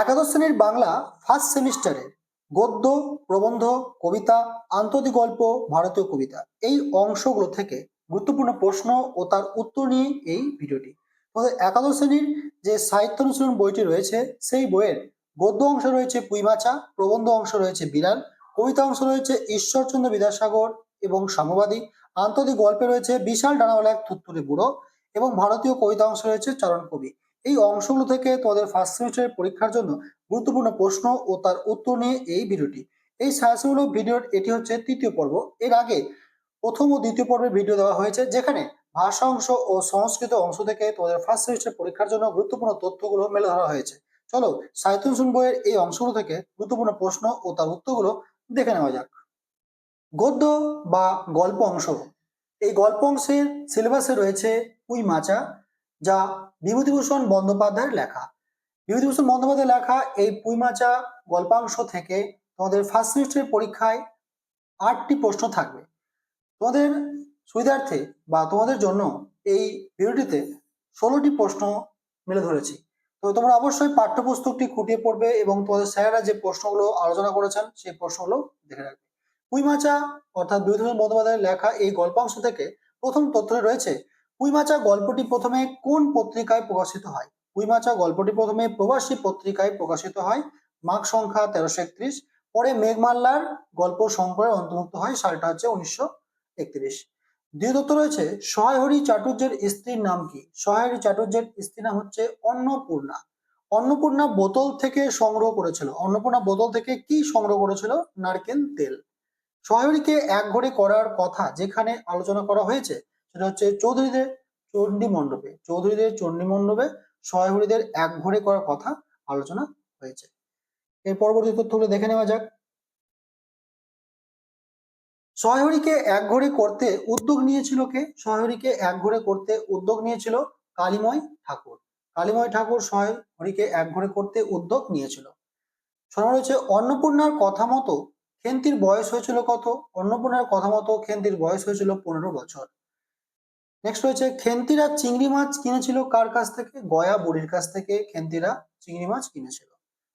একাদশ শ্রেণির বাংলা ফার্স্ট সেমিস্টারে গদ্য, প্রবন্ধ, কবিতা আন্তর্জাতিক গল্প, ভারতীয় কবিতা এই অংশগুলো থেকে গুরুত্বপূর্ণ প্রশ্ন ও তার উত্তর নিয়ে এই ভিডিওটি। একাদশ শ্রেণির যে সাহিত্য অনুশীলন বইটি রয়েছে, সেই বইয়ের গদ্য অংশ রয়েছে পুইমাচা প্রবন্ধ অংশ রয়েছে বিড়াল কবিতা অংশ রয়েছে ঈশ্বরচন্দ্র বিদ্যাসাগর এবং সাম্যবাদী আন্তর্জাতিক গল্পে রয়েছে বিশাল ডানাওয়ালা এক থুত্তুরে বুড়ো এবং ভারতীয় কবিতা অংশ রয়েছে চরণ কবি। এই অংশগুলো থেকে তোমাদের ফার্স্ট সেমিস্টারের পরীক্ষার জন্য গুরুত্বপূর্ণ প্রশ্ন ও তার উত্তর নিয়ে এই ভিডিওটি। এই সাজেশনমূলক ভিডিওর এটি হচ্ছে তৃতীয় পর্ব। এর আগে প্রথম ও দ্বিতীয় পর্বের ভিডিও দেওয়া হয়েছে, যেখানে ভাষা অংশ ও সংস্কৃত অংশ থেকে তোমাদের ফার্স্ট সেমিস্টার পরীক্ষার জন্য গুরুত্বপূর্ণ তথ্যগুলো মেলে ধরা হয়েছে। চলো সাহিত্য বইয়ের এই অংশগুলো থেকে গুরুত্বপূর্ণ প্রশ্ন ও তার উত্তরগুলো দেখে নেওয়া যাক। গদ্য বা গল্প অংশ। এই গল্প অংশের সিলেবাসে রয়েছে পুই মাচা যা বিভূতিভূষণ বন্দ্যোপাধ্যায়ের লেখা। বিভূতিভূষণ বন্দ্যোপাধ্যায়ের লেখা এই পুইমাচা গল্পাংশ থেকে তোমাদের ফার্স্ট সেমিস্টারের পরীক্ষায় আটটি প্রশ্ন থাকবে। তোমাদের সুবিধার্থে বা তোমাদের জন্য এই ভিডিওটিতে ষোলোটি প্রশ্ন মেলে ধরেছি। তো তোমরা অবশ্যই পাঠ্যপুস্তকটি খুঁটিয়ে পড়বে এবং তোমাদের স্যারেরা যে প্রশ্নগুলো আলোচনা করেছেন সেই প্রশ্নগুলো দেখে রাখবে। পুইমাচা অর্থাৎ বিভূতিভূষণ বন্দ্যোপাধ্যায়ের লেখা এই গল্পাংশ থেকে প্রথম তথ্যটি রয়েছে পুইমাচা গল্পটি প্রথমে কোন পত্রিকায় প্রকাশিত হয়? পুইমাচা গল্পটি প্রথমে প্রবাসী পত্রিকায় প্রকাশিত হয় মাঘ সংখ্যা তেরোশো একত্রিশ, পরে মেঘমাল্লার গল্প সংকলনের অন্তর্ভুক্ত হয় সালটা হচ্ছে উনিশশো একত্রিশ। দ্বিতীয় তথ্য রয়েছে, সহায়হরি চাটুর্যের স্ত্রীর নাম কি? সহায়হরি চাটুর্যের স্ত্রীর নাম হচ্ছে অন্নপূর্ণা। অন্নপূর্ণা বোতল থেকে সংগ্রহ করেছিল। অন্নপূর্ণা বোতল থেকে কি সংগ্রহ করেছিল? নারকেল তেল। সহায়হরিকে এক ঘরে করার কথা যেখানে আলোচনা করা হয়েছে সেটা হচ্ছে চৌধুরীদের চণ্ডী মণ্ডপে। চৌধুরীদের চণ্ডী মণ্ডপে সহায়হরিদের এক ঘরে করার কথা আলোচনা হয়েছে। এর পরবর্তী তথ্যগুলো দেখে নেওয়া যাক। সহায়হরিকে এক ঘরে করতে উদ্যোগ নিয়েছিল কে? সহায়হরিকে এক ঘরে করতে উদ্যোগ নিয়েছিল কালিময় ঠাকুর। কালিময় ঠাকুর সহায়হরিকে এক ঘরে করতে উদ্যোগ নিয়েছিল। শোনা রয়েছে অন্নপূর্ণার কথা মতো খেন্তির বয়স হয়েছিল কত? অন্নপূর্ণার কথা মতো খেন্তির বয়স হয়েছিল পনেরো বছর। নেক্সট রয়েছে, খেন্তিরা চিংড়ি মাছ কিনেছিল কার কাছ থেকে? গয়া বুড়ির কাছ থেকে খেন্তিরা চিংড়ি মাছ কিনেছিল।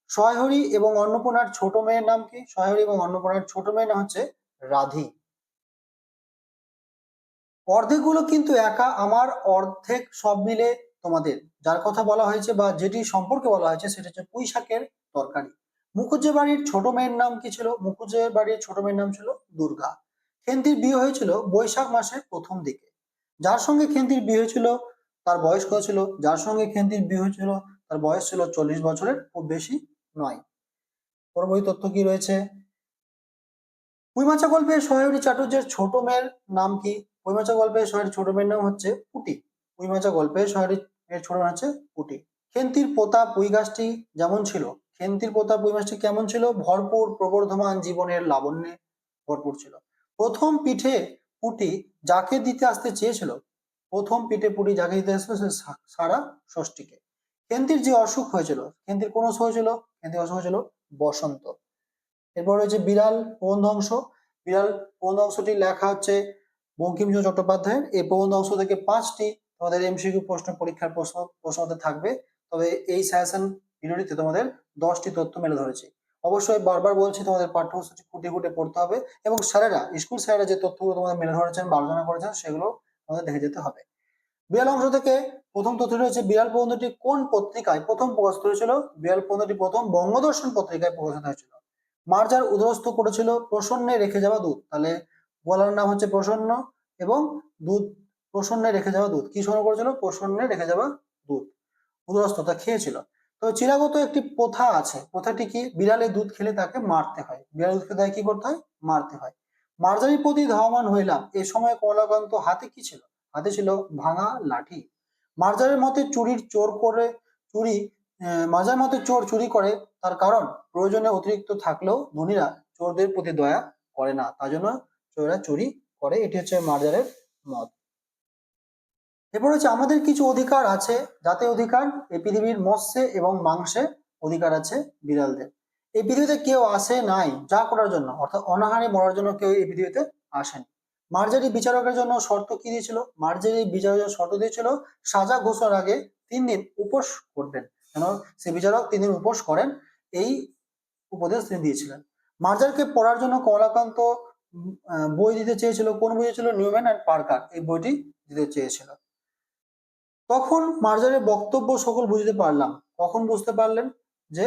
সহায়হরি এবং অন্নপূর্ণার ছোট মেয়ের নাম কি? সহায়হরি এবং অন্নপূর্ণার ছোট মেয়ের নাম হচ্ছে রাধি। অর্ধেকগুলো কিন্তু একা, আমার অর্ধেক সব মিলে তোমাদের। যার কথা বলা হয়েছে বা যেটি সম্পর্কে বলা হয়েছে, সেটা হচ্ছে পুঁই তরকারি। মুখুজ্জে বাড়ির ছোট মেয়ের নাম কি ছিল? মুখুজ্জে বাড়ির ছোট মেয়ের নাম ছিল দুর্গা। খেন্তির বিয়ে হয়েছিল বৈশাখ মাসের প্রথম দিকে। যার সঙ্গে খেন্তির বিয়ে হয়েছিল, তার বয়স কত ছিল? যার সঙ্গে খেন্তির বিয়ে হয়েছিল, তার বয়স ছিল চল্লিশ বছরের, খুব বেশি নয়। পরবর্তী তথ্য কি রয়েছে? পুইমাচা গল্পে সহায়রী চাটুর্যের ছোট মেয়ের নাম কি? পুইমাচা গল্পে সহায়রী ছোট মেয়ের নাম হচ্ছে পুটি। পুইমাচা গল্পে এর ছোট নাম হচ্ছে পুটি। খেন্তির পোতা পুই গাছটি যেমন ছিল, খেন্তির পোতা পুই গাছটি কেমন ছিল? ভরপুর, প্রবর্ধমান জীবনের লাবণ্যে ভরপুর ছিল। প্রথম পিঠে পুটি যাকে দিতে আসতে চেয়েছিল, প্রথম পিঠে পুটি যাকে দিতে আসতে সে, সারা ষষ্ঠীকে। কেন্দ্রির যে অসুখ হয়েছিল, কেন্দ্রির কোন অসুখ হয়েছিল? কেন্দ্রির অসুখ হয়েছিল বসন্ত। এরপর রয়েছে বিড়াল প্রবন্ধ অংশ। বিড়াল প্রবন্ধ অংশটি লেখা হচ্ছে বঙ্কিমচন্দ্র চট্টোপাধ্যায়ের। এই প্রবন্ধ অংশ থেকে পাঁচটি তোমাদের এমসিকিউ প্রশ্ন পরীক্ষার প্রশ্ন প্রশ্নতে থাকবে। তবে এই সাজেশন ভিডিওটিতে তোমাদের দশটি তথ্য মেলে ধরেছি। অবশ্যই বারবার বলছি, তোমাদের পাঠ্যপুস্তকটি খুঁটে খুঁটে পড়তে হবে এবং স্যারেরা, স্কুল স্যারেরা যে তথ্যগুলো তোমাদের মেলে ধরেছেন বা আলোচনা করেছেন, সেগুলো তোমাদের দেখে যেতে হবে। বিড়াল অংশ থেকে প্রথম তথ্য রয়েছে, বিড়াল প্রবন্ধটি কোন পত্রিকায় প্রথম প্রকাশিত হয়েছিল? বিড়াল প্রবন্ধটি প্রথম বঙ্গদর্শন পত্রিকায় প্রকাশিত হয়েছিল। মার্জার উদরস্থ করেছিল প্রসন্নে রেখে যাওয়া দুধ। তাহলে বলার নাম হচ্ছে প্রসন্ন এবং দুধ প্রসন্নে রেখে যাওয়া দুধ। কি সংগ্রহ করেছিল? প্রসন্নে রেখে যাওয়া দুধ। উদরস্থ তা খেয়েছিল। তো চিরাগত একটি প্রথা আছে। প্রথাটি কি? বিড়ালে দুধ খেলে তাকে মারতে হয়। বিড়ালে দুধ খেলে কি করতে হয়? মারতে হয়। মার্জারির প্রতি ধাবমান হইলাম। এ সময় কমলাকান্ত হাতে কি ছিল? হাতে ছিল ভাঙা লাঠি। মার্জারের মতে চুরির চোর করে চুরি মার্জার মতে চোর চুরি করে তার কারণ প্রয়োজনে অতিরিক্ত থাকলেও ধনীরা চোরদের প্রতি দয়া করে না। তার জন্য চোরেরা চুরি করে। এটি হচ্ছে মার্জারের মত। এরপর হচ্ছে আমাদের কিছু অধিকার আছে যাতে অধিকার, এই পৃথিবীর মৎস্যে এবং মাংসে অধিকার আছে বিড়ালদের। এই পৃথিবীতে কেউ আসে নাই যা করার জন্য, অর্থাৎ অনাহারে মরার জন্য কেউ এই পৃথিবীতে আসেনি। মার্জারি বিচারকের জন্য শর্ত কি দিয়েছিল? মার্জারি বিচারকের শর্ত দিয়েছিল, সাজা ঘোষণার আগে তিন দিন উপোস করবেন। যেন সে বিচারক তিন দিন উপোস করেন, এই উপদেশ তিনি দিয়েছিলেন। মার্জারকে পড়ার জন্য কমলাকান্ত বই দিতে চেয়েছিল, কোন বই ছিল নিউম্যান অ্যান্ড পার্কার, এই বইটি দিতে চেয়েছিল। তখন মার্জারের বক্তব্য সকল বুঝতে পারলাম? কখন বুঝতে পারলেন যে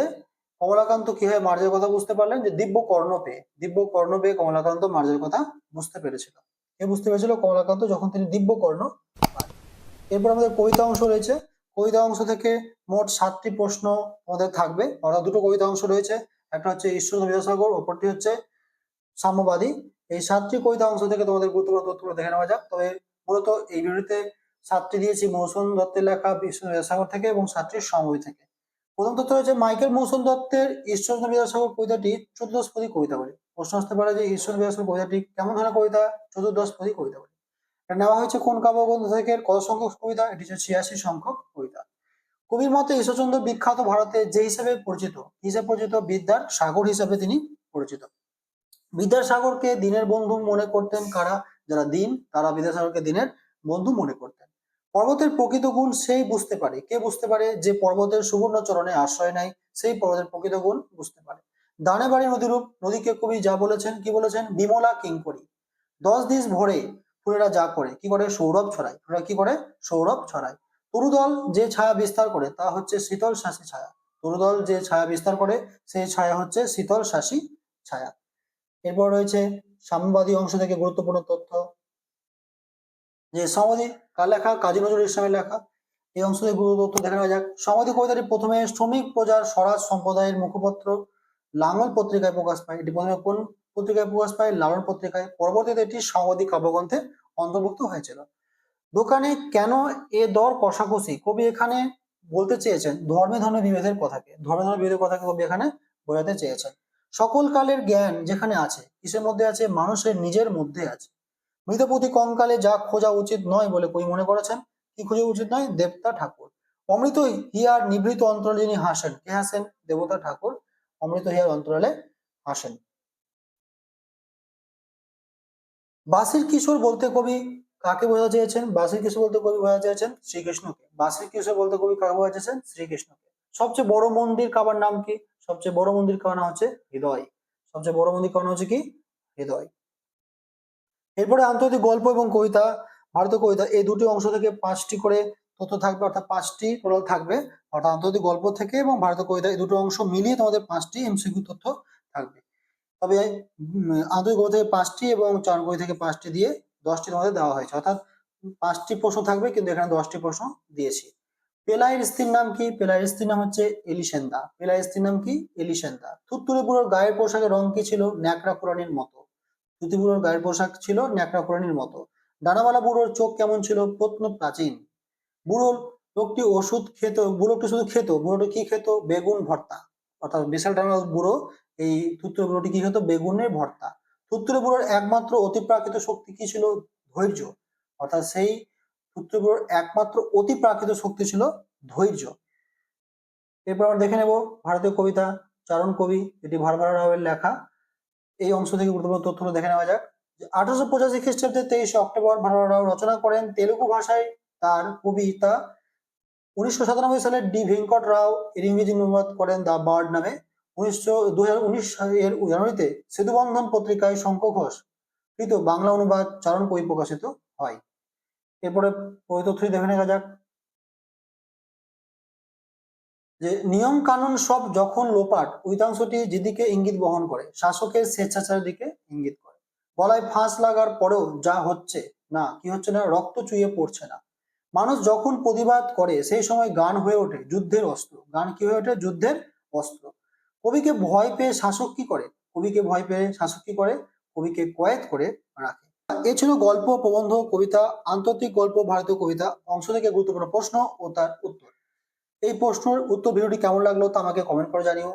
কমলাকান্ত কীভাবে মার্জের কথা বুঝতে পারলেন? যে দিব্য কর্ণ পেয়ে, দিব্য কর্ণ পেয়ে কমলাকান্ত মার্জের কথা বুঝতে পেরেছিল। এ বুঝতে পেরেছিল? কমলাকান্ত যখন তিনি দিব্য কর্ণ। এরপর আমাদের কবিতা অংশ রয়েছে। কবিতা অংশ থেকে মোট সাতটি প্রশ্ন আমাদের থাকবে। অর্থাৎ দুটো কবিতা অংশ রয়েছে। একটা হচ্ছে ঈশ্বর বিদ্যাসাগর, অপরটি হচ্ছে সাম্যবাদী। এই সাতটি কবিতা অংশ থেকে তোমাদের গুরুত্বপূর্ণ তথ্যগুলো দেখে নেওয়া যাক। তবে মূলত এই ভিডিওতে সাতটি দিয়েছি, মৌসুম দত্তের লেখা বিদ্যাসাগর থেকে এবং সাতটি সময় থেকে। প্রথম তথ্য হচ্ছে মাইকেল মৌসুম দত্তের ঈশ্বরচন্দ্র বিদ্যাসাগর কবিতাটি চতুর্দশপদী কবিতা বলে। প্রশ্ন আসতে পারে যে ঈশ্বর বিদ্যাসাগর কবিতাটি কেমন ধরনের কবিতা? চতুর্দশপদী কবিতা বলে। এটা নেওয়া হয়েছে কোন কাব্যগ্রন্থ থেকে? কত সংখ্যক কবিতা? এটি হচ্ছে ছিয়াশি সংখ্যক কবিতা। কবির মতে, ঈশ্বরচন্দ্র বিখ্যাত ভারতে যে হিসেবে পরিচিত হিসেবে পরিচিত? বিদ্যার সাগর হিসাবে তিনি পরিচিত। বিদ্যাসাগরকে দিনের বন্ধু মনে করতেন কারা? যারা দিন, তারা বিদ্যাসাগরকে দিনের বন্ধু মনে করতেন। পর্বতের প্রকৃত গুণ সেই বুঝতে পারে। কে বুঝতে পারে? যে পর্বতের সুবর্ণ চরণে আশ্রয় নেয়, সেই পর্বতের প্রকৃত গুণ বুঝতে পারে। দানে বাড়ি নদীরূপ, নদীকে কবি যা বলেছেন, কি বলেছেন? বিমলা কিঙ্করি। দশ দিস ভরে ফুলেরা যা করে, কি করে? সৌরভ ছড়ায়। ফুলেরা কি করে? সৌরভ ছড়ায়। তরুদল যে ছায়া বিস্তার করে, তা হচ্ছে শীতল শাসী ছায়া। তরুদল যে ছায়া বিস্তার করে, সেই ছায়া হচ্ছে শীতল শাসী ছায়া। এরপর রয়েছে সাম্যবাদী অংশ থেকে গুরুত্বপূর্ণ তথ্য। যে সমাধি কার লেখা, কাজী নজরুল ইসলামের লেখা, এই অংশ থেকে গুরুত্ব দেখে যাক। সমাধি কবিতাটি প্রথমে শ্রমিক প্রজার স্বরাজ সম্প্রদায়ের মুখপত্র, লাঙল পত্রিকায় প্রকাশ পায়। এটি প্রথমে কোন পত্রিকায় প্রকাশ পায়? লালন পত্রিকায়। পরবর্তীতে এটি সমাধি কাব্যগ্রন্থে অন্তর্ভুক্ত হয়েছিল। দোকানে কেন এ দর কষাকষি? কবি এখানে বলতে চেয়েছেন, ধর্মে ধর্মে বিভেদের কথাকে। ধর্মে ধর্মে বিভেদের কথাকে কবি এখানে বোঝাতে চেয়েছেন। সকল কালের জ্ঞান যেখানে আছে, কিসের মধ্যে আছে? মানুষের নিজের মধ্যে আছে। মৃতপতি কঙ্কালে যা খোঁজা উচিত নয় বলে কবি মনে করেছেন, কি খোঁজা উচিত নয়? দেবতা ঠাকুর। অমৃত হিয়ার নিভৃত অন্তরালে যিনি হাসেন, কে হাসেন? দেবতা ঠাকুর। অমৃত হিয়ার অন্তরালে হাসেন। বাসির কিশোর বলতে কবি কাকে বোঝা চেয়েছেন? বাসির কিশোর বলতে কবি বোঝা চেয়েছেন শ্রীকৃষ্ণকে। বাসির কিশোর বলতে কবি কাকে বোঝা চেয়েছেন? শ্রীকৃষ্ণকে। সবচেয়ে বড় মন্দির কাবার নাম কি? সবচেয়ে বড় মন্দির কাবার নাম হচ্ছে হৃদয়। সবচেয়ে বড় মন্দির কাবার নাম হচ্ছে কি? হৃদয়। এরপরে আন্তর্জাতিক গল্প এবং কবিতা ভারতীয় কবিতা, এই দুটি অংশ থেকে পাঁচটি করে তথ্য থাকবে, অর্থাৎ পাঁচটি টোটাল থাকবে। অর্থাৎ আন্তর্জাতিক গল্প থেকে এবং ভারতীয় কবিতা, এই দুটো অংশ মিলিয়ে তোমাদের পাঁচটি এমসিকিউ তথ্য থাকবে। তবে আন্তর্জাতিক গল্প থেকে পাঁচটি এবং চার বই থেকে পাঁচটি দিয়ে দশটি তোমাদের দেওয়া হয়েছে। অর্থাৎ পাঁচটি প্রশ্ন থাকবে, কিন্তু এখানে দশটি প্রশ্ন দিয়েছি। পেলাইয়ের স্ত্রীর নাম কি? পেলাইয়ের স্ত্রীর নাম হচ্ছে এলিসেন্দা। পেলাইয়ের স্ত্রীর নাম কি? এলিসেন্দা। থুত্তুরে বুড়োর গায়ের পোশাকের রং কি ছিল? ন্যাকড়া পুরানির মতো। তুতি বুড়োর গায়ের পোশাক ছিল ন্যাকড়া পুরানির মতো। ডানাওয়ালা বুড়োর চোখ কেমন ছিল প্রত্ন প্রাচীন। বুড়োর লোকটি ওষুধ খেত, বুড়োটি শুধু খেত, বুড়োটি কি খেত? বেগুন ভর্তা। অর্থাৎ বিশাল ডানা বুড়ো, এই থুত্তুরে বুড়োটি কি খেত? বেগুনের ভর্তা। থুত্তুরে বুড়োর একমাত্র অতিপ্রাকৃত শক্তি কি ছিল? ধৈর্য। অর্থাৎ সেই থুত্তুরে বুড়োর একমাত্র অতিপ্রাকৃত শক্তি ছিল ধৈর্য। এরপর আমরা দেখে নেব ভারতীয় কবিতা, চারণ কবি এটি ভারবারা রাওয়ের লেখা। এই অংশ থেকে গুরুত্বপূর্ণ তথ্যগুলো দেখে নেওয়া যাক। আঠারোশো পঁচাশি খ্রিস্টাব্দে তেইশে অক্টোবর ভারবারা রাও রচনা করেন তেলুগু ভাষায় তার কবিতা। উনিশশো সাতানব্বই সালে ডি ভেঙ্কট রাও এর ইংরেজি অনুবাদ করেন দ্য বার্ড নামে। উনিশশো দু এর জানুয়ারিতে সেতুবন্ধন পত্রিকায় শঙ্খ ঘোষ কৃত বাংলা অনুবাদ চারণ কবি প্রকাশিত হয়। এরপরে ওই তথ্যই দেখে নেওয়া যাক। যে নিয়ম কানুন সব যখন লোপাট ঐতাংশটি যেদিকে ইঙ্গিত বহন করে, শাসকের স্বেচ্ছাচারের দিকে ইঙ্গিত করে। গলায় ফাঁস লাগার পরেও যা হচ্ছে, না, কি হচ্ছে না, রক্ত চুইয়ে পড়ছে না। মানুষ যখন প্রতিবাদ করে, সেই সময় গান হয়ে ওঠে, যুদ্ধের অস্ত্র। গান কি হয়ে ওঠে? যুদ্ধের অস্ত্র। কবিকে ভয় পেয়ে শাসক কি করে? কবিকে ভয় পেয়ে শাসক কি করে? কবিকে কয়েদ করে রাখে। এ ছিল গল্প, প্রবন্ধ, কবিতা, আন্তর্জাতিক গল্প, ভারতীয় কবিতা। অংশ থেকে গুরুত্বপূর্ণ প্রশ্ন ও তার উত্তর। এই প্রশ্নের উত্তর ভিডিওটি কেমন লাগল তা আমাকে কমেন্ট করে জানিও।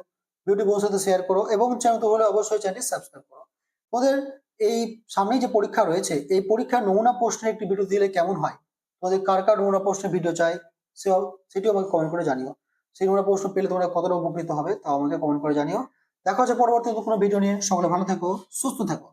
ভিডিওটি বন্ধুর সাথে শেয়ার করো এবং চ্যানেল হলে অবশ্যই চ্যানেলটি সাবস্ক্রাইব করো। তোমাদের এই সামনেই যে পরীক্ষা রয়েছে, এই পরীক্ষার নমুনা প্রশ্নের একটি ভিডিও দিলে কেমন হয়? তোমাদের কার কার নমুনা প্রশ্নের ভিডিও চাই সেটিও আমাকে কমেন্ট করে জানিও। সেই নমুনা প্রশ্ন পেলে তোমরা কতটা উপকৃত হবে, তাও আমাকে কমেন্ট করে জানিও। দেখা হচ্ছে পরবর্তী কোনো ভিডিও নিয়ে। সকলে ভালো থেকো, সুস্থ থেকো।